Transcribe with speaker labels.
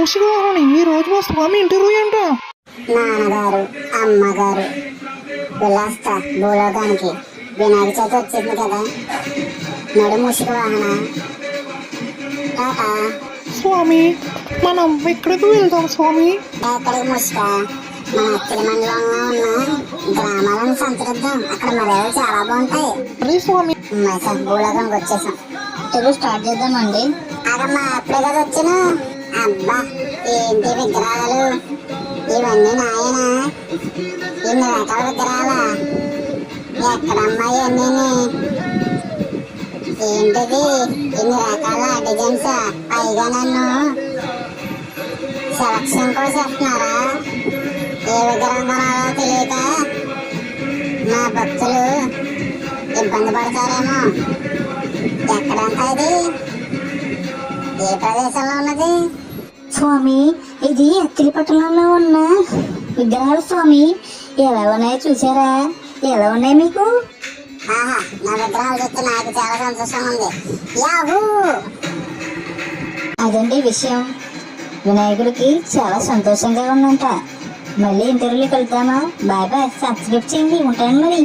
Speaker 1: వాహనం ఈ రోజు మా స్వామి ఇంటర్వ్యూ అంట
Speaker 2: నాన్నగారు అమ్మగారు వెళ్ళొస్తా భూలోకానికి వినాయక చవితి వచ్చింది కదా? నడు ముసుగు వాహన.
Speaker 1: స్వామి మనం ఎక్కడికి వెళ్దాం స్వామి?
Speaker 2: ఎక్కడికి ముసుక? మన అత్తిలి మండలంలో ఉన్న గ్రామాలను సంచరిద్దాం అక్కడ మర్యాదలు చాలా బాగుంటాయి.
Speaker 1: అరే స్వామి.
Speaker 2: భూలోకానికి వచ్చేసాం. తెలుగు స్టార్ట్ చేద్దామండి. అదమ్మా అప్పుడే కదా వచ్చాను? అబ్బా ఏంటి విగ్రహాలు ఇవన్నీ నాయన. ఇన్ని రకాల విగ్రహాలా? ఎక్కడమ్మా ఇవన్నీ ఏంటిది? ఇన్ని రకాల డిజైన్స్? పైగా నన్ను సెలక్షన్ కూడా చేస్తున్నారా ఏ విగ్రహం కొనాలో తెలియక నా భక్తులు ఇబ్బంది పడతారేమో. ఎక్కడంతా ఇది? ఏ ప్రదేశంలో ఉన్నది?
Speaker 3: స్వామి ఇది అత్తిలి పట్టణంలో ఉన్న విగ్రహాలు స్వామి. ఎలా ఉన్నాయో చూసారా ఎలా ఉన్నాయి మీకు?
Speaker 2: ఆహా నా విగ్రహాలు చూస్తే నాకు చాలా సంతోషంగా ఉంది. యాహూ!
Speaker 3: అదండి విషయం. వినాయకుడికి చాలా సంతోషంగా ఉందంట. మళ్ళీ ఇంటర్వ్యూకి కలుద్దామా బాయ్ బాయ్ సబ్స్క్రైబ్ చేయండి ఉంటాను మరి.